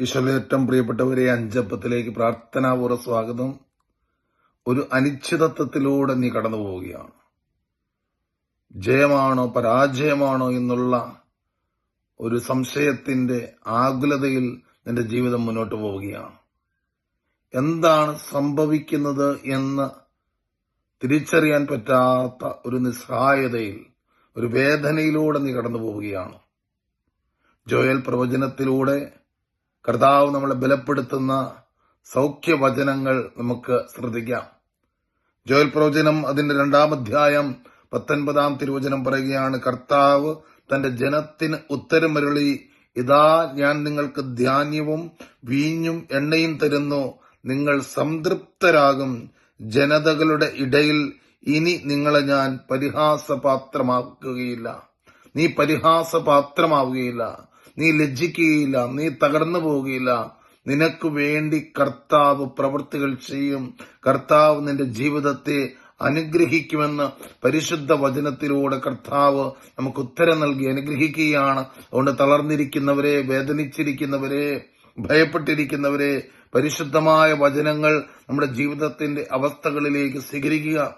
ഈശ്വരേറ്റം പ്രിയപ്പെട്ടവരെ അഞ്ചപ്പത്തിലേക്ക് പ്രാർത്ഥനാപൂർവ സ്വാഗതം. ഒരു അനിശ്ചിതത്വത്തിലൂടെ നീ കടന്നു പോവുകയാണ്. ജയമാണോ പരാജയമാണോ എന്നുള്ള ഒരു സംശയത്തിന്റെ ആകുലതയിൽ നിന്റെ ജീവിതം മുന്നോട്ട് പോവുകയാണ്. എന്താണ് സംഭവിക്കുന്നത് എന്ന് തിരിച്ചറിയാൻ പറ്റാത്ത ഒരു നിസ്സഹായതയിൽ ഒരു വേദനയിലൂടെ നീ കടന്നു പോവുകയാണ്. ജോയൽ പ്രവചനത്തിലൂടെ കർത്താവ് നമ്മളെ ബലപ്പെടുത്തുന്ന സൗഖ്യവചനങ്ങൾ നമുക്ക് ശ്രദ്ധിക്കാം. ജോയൽ പ്രവചനം അതിന്റെ രണ്ടാം അധ്യായം പത്തൊൻപതാം തിരുവചനം പറയുകയാണ് കർത്താവ് തന്റെ ജനത്തിന് ഉത്തരമരുളി ഇതാ ഞാൻ നിങ്ങൾക്ക് ധാന്യവും വീഞ്ഞും എണ്ണയും തരുന്നു. നിങ്ങൾ സംതൃപ്തരാകും. ജനതകളുടെ ഇടയിൽ ഇനി നിങ്ങളെ ഞാൻ പരിഹാസപാത്രമാക്കുകയില്ല. നീ പരിഹാസപാത്രമാവുകയില്ല. നീ ലജ്ജിക്കുകയില്ല നീ തകർന്നു പോകുകയില്ല നിനക്ക് വേണ്ടി കർത്താവ് പ്രവൃത്തികൾ ചെയ്യും. കർത്താവ് നിന്റെ ജീവിതത്തെ അനുഗ്രഹിക്കുമെന്ന് പരിശുദ്ധ വചനത്തിലൂടെ കർത്താവ് നമുക്ക് ഉത്തരം നൽകി അനുഗ്രഹിക്കുകയാണ്. അതുകൊണ്ട് തളർന്നിരിക്കുന്നവരെ വേദനിച്ചിരിക്കുന്നവരെ ഭയപ്പെട്ടിരിക്കുന്നവരെ പരിശുദ്ധമായ വചനങ്ങൾ നമ്മുടെ ജീവിതത്തിന്റെ അവസ്ഥകളിലേക്ക് സ്വീകരിക്കുക.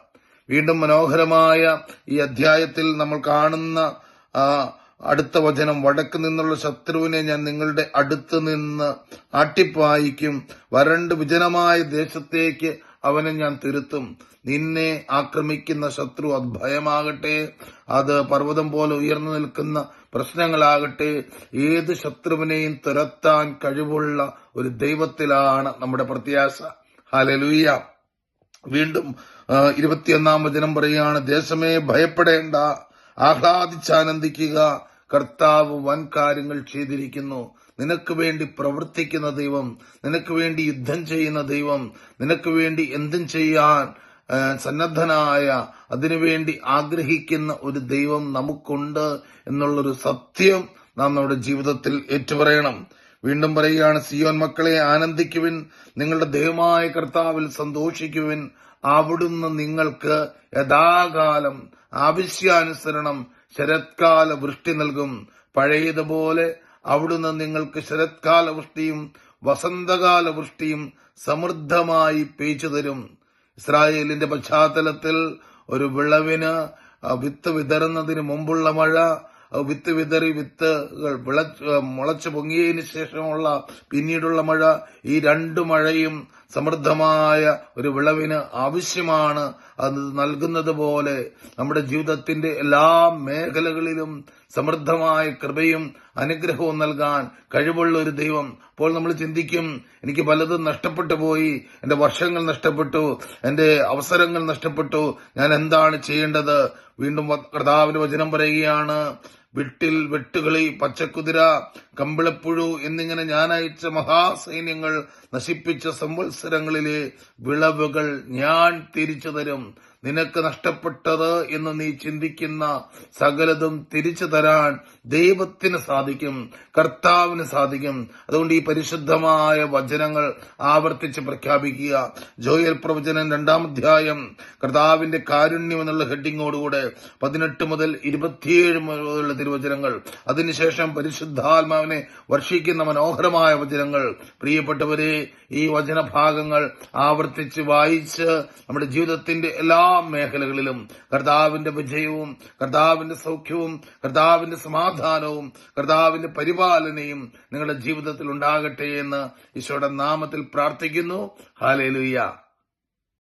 വീണ്ടും മനോഹരമായ ഈ അധ്യായത്തിൽ നമ്മൾ കാണുന്ന അടുത്ത വചനം വടക്ക് നിന്നുള്ള ശത്രുവിനെ ഞാൻ നിങ്ങളുടെ അടുത്ത് നിന്ന് ആട്ടിപ്പായിക്കും. വരണ്ട് വിജനമായ ദേശത്തേക്ക് അവനെ ഞാൻ തിരുത്തും. നിന്നെ ആക്രമിക്കുന്ന ശത്രു അത് ഭയമാകട്ടെ. അത് പർവതം പോലെ ഉയർന്നു നിൽക്കുന്ന പ്രശ്നങ്ങളാകട്ടെ. ഏത് ശത്രുവിനെയും തുരത്താൻ കഴിവുള്ള ഒരു ദൈവത്തിലാണ് നമ്മുടെ പ്രത്യാശ. ഹാലലൂയ വീണ്ടും ഇരുപത്തിയൊന്നാം വചനം പറയുകയാണ് ദേശമേ ഭയപ്പെടേണ്ട. ആഹ്ലാദിച്ചാനന്ദിക്കുക. കർത്താവ് വൻ കാര്യങ്ങൾ ചെയ്തിരിക്കുന്നു. നിനക്ക് വേണ്ടി പ്രവർത്തിക്കുന്ന ദൈവം നിനക്ക് വേണ്ടി യുദ്ധം ചെയ്യുന്ന ദൈവം നിനക്ക് വേണ്ടി എന്തും ചെയ്യാൻ സന്നദ്ധനായ അതിനുവേണ്ടി ആഗ്രഹിക്കുന്ന ഒരു ദൈവം നമുക്കുണ്ട് എന്നുള്ളൊരു സത്യം നാം നമ്മുടെ ജീവിതത്തിൽ ഏറ്റുപറയണം. വീണ്ടും പറയുകയാണ് സിയോൻ മക്കളെ ആനന്ദിക്കുവിൻ നിങ്ങളുടെ ദൈവമായ കർത്താവിൽ സന്തോഷിക്കുവിൻ. അവിടുന്ന് നിങ്ങൾക്ക് യഥാകാലം ആവശ്യാനുസരണം ശരത്കാല വൃഷ്ടി നൽകും. പഴയതുപോലെ അവിടുന്ന് നിങ്ങൾക്ക് ശരത്കാല വൃഷ്ടിയും വസന്തകാല വൃഷ്ടിയും സമൃദ്ധമായി പേച്ചു തരും. ഇസ്രായേലിന്റെ പശ്ചാത്തലത്തിൽ ഒരു വിളവിന് വിത്ത് വിതറുന്നതിന് മുമ്പുള്ള മഴ വിത്ത് വിതറി വിത്തുകൾ വിള മുളച്ചു പൊങ്ങിയതിനു ശേഷമുള്ള പിന്നീടുള്ള മഴ ഈ രണ്ടു മഴയും സമൃദ്ധമായ ഒരു വിളവിന് ആവശ്യമാണ്. അത് നൽകുന്നത് പോലെ നമ്മുടെ ജീവിതത്തിന്റെ എല്ലാ മേഖലകളിലും സമൃദ്ധമായ കൃപയും അനുഗ്രഹവും നൽകാൻ കഴിവുള്ള ഒരു ദൈവം. അപ്പോൾ നമ്മൾ ചിന്തിക്കും എനിക്ക് പലതും നഷ്ടപ്പെട്ടു പോയി എന്റെ വർഷങ്ങൾ നഷ്ടപ്പെട്ടു എന്റെ അവസരങ്ങൾ നഷ്ടപ്പെട്ടു ഞാൻ എന്താണ് ചെയ്യേണ്ടത്? വീണ്ടും കർത്താവിന്റെ വചനം പറയുകയാണ് വിട്ടിൽ വെട്ടുകളി പച്ചക്കുതിര കമ്പിളപ്പുഴു എന്നിങ്ങനെ ഞാൻ അയച്ച മഹാസൈന്യങ്ങൾ നശിപ്പിച്ച സംവത്സരങ്ങളിലെ വിളവുകൾ ഞാൻ തിരിച്ചു തരും നിനക്ക് നഷ്ടപ്പെട്ടത് എന്ന് നീ ചിന്തിക്കുന്ന സകലതും തിരിച്ചു തരാൻ ദൈവത്തിന് സാധിക്കും കർത്താവിന് സാധിക്കും. അതുകൊണ്ട് ഈ പരിശുദ്ധമായ വചനങ്ങൾ ആവർത്തിച്ച് പ്രഖ്യാപിക്കുക. ജോയൽ പ്രവചനം രണ്ടാം അധ്യായം കർത്താവിന്റെ കാരുണ്യം എന്നുള്ള ഹെഡിങ്ങോടുകൂടെ പതിനെട്ട് മുതൽ ഇരുപത്തിയേഴ് മുതലുള്ള തിരുവചനങ്ങൾ. അതിനുശേഷം പരിശുദ്ധാത്മാവിനെ വർഷിക്കുന്ന മനോഹരമായ വചനങ്ങൾ. പ്രിയപ്പെട്ടവരെ ഈ വചനഭാഗങ്ങൾ ആവർത്തിച്ച് വായിച്ച് നമ്മുടെ ജീവിതത്തിന്റെ എല്ലാ മേഖലകളിലും കർത്താവിന്റെ വിജയവും കർത്താവിന്റെ സൗഖ്യവും കർത്താവിന്റെ സമാധാനവും കർത്താവിന്റെ പരിപാലനയും നിങ്ങളുടെ ജീവിതത്തിൽ ഉണ്ടാകട്ടെ എന്ന് ഈശോയുടെ നാമത്തിൽ പ്രാർത്ഥിക്കുന്നു. ഹാലേലുയ്യ